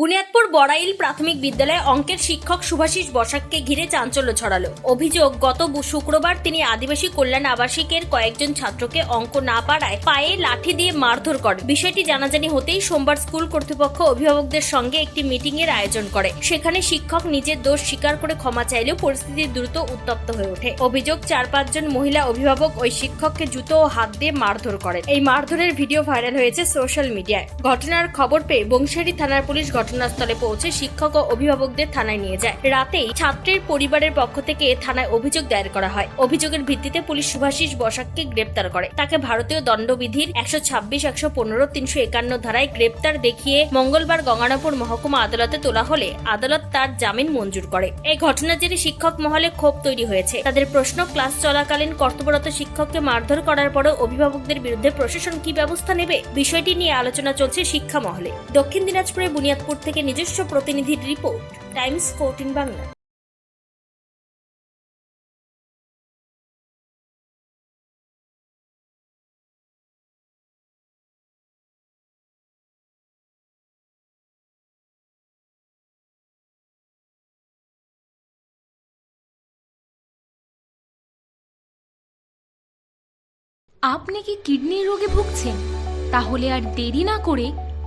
বুনিয়াদপুর বড়াইল প্রাথমিক বিদ্যালয়ে অঙ্কের শিক্ষক সুভাষিস বসাককে ঘিরে চাঞ্চল্য ছড়ালো। অভিযোগ, গত শুক্রবার তিনি আদিবাসী কল্যাণ আবাসিকের কয়েকজন ছাত্রকে অঙ্ক না পারায় পায়ে লাঠি দিয়ে মারধর করে বিষয়টি জানাজানি হতেই সোমবার স্কুল কর্তৃপক্ষ অভিভাবকদের সঙ্গে একটি মিটিং এর আয়োজন করে। সেখানে শিক্ষক নিজের দোষ স্বীকার করে ক্ষমা চাইলেও পরিস্থিতি দ্রুত উত্তপ্ত হয়ে ওঠে। অভিযোগ, চার পাঁচজন মহিলা অভিভাবক ওই শিক্ষককে জুতো ও হাত দিয়ে মারধর করেন। এই মারধরের ভিডিও ভাইরাল হয়েছে সোশ্যাল মিডিয়ায়। ঘটনার খবর পেয়ে বংশারী থানার পুলিশ ঘটনাস্থলে পৌঁছে শিক্ষক ও অভিভাবকদের থানায় নিয়ে যায়। রাতেই ছাত্রের পরিবারের পক্ষ থেকে থানায় অভিযোগ দায়ের করা হয়। অভিযোগের ভিত্তিতে পুলিশ সুভাষিস বসাককে গ্রেপ্তার করে। তাকে ভারতীয় দণ্ডবিধির একশো ছাব্বিশ, একশো পনেরো, তিনশো একান্ন ধারায় গ্রেপ্তার দেখিয়ে মঙ্গলবার গঙ্গারামপুর মহকুমা আদালতে তোলা হলে আদালত তার জামিন মঞ্জুর করে। এই ঘটনার জেরে শিক্ষক মহলে ক্ষোভ তৈরি হয়েছে। তাদের প্রশ্ন, ক্লাস চলাকালীন কর্তব্যরত শিক্ষককে মারধর করার পরও অভিভাবকদের বিরুদ্ধে প্রশাসন কি ব্যবস্থা নেবে? বিষয়টি নিয়ে আলোচনা চলছে শিক্ষা মহলে। দক্ষিণ দিনাজপুরের বুনিয়াদপুর থেকে নিজস্ব প্রতিনিধির রিপোর্ট, টাইমস ফোরটিন বাংলা। আপনি কি কিডনি রোগে ভুগছেন? তাহলে আর দেরি না করে